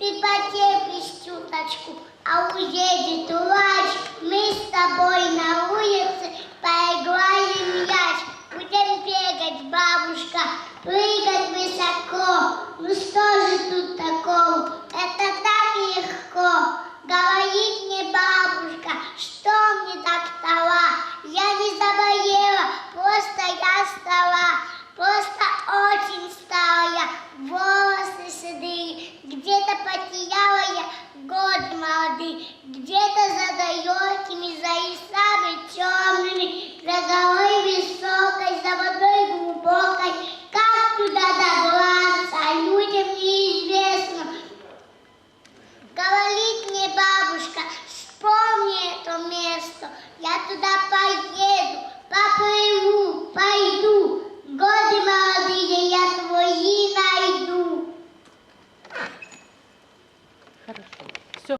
Ты потерпишь чуточку, а уедет врач. Мы с тобой на улице поиграем мяч. Будем бегать, бабушка, прыгать высоко. Ну что же тут такого? Это так легко. Говорит мне бабушка, что Хорошо.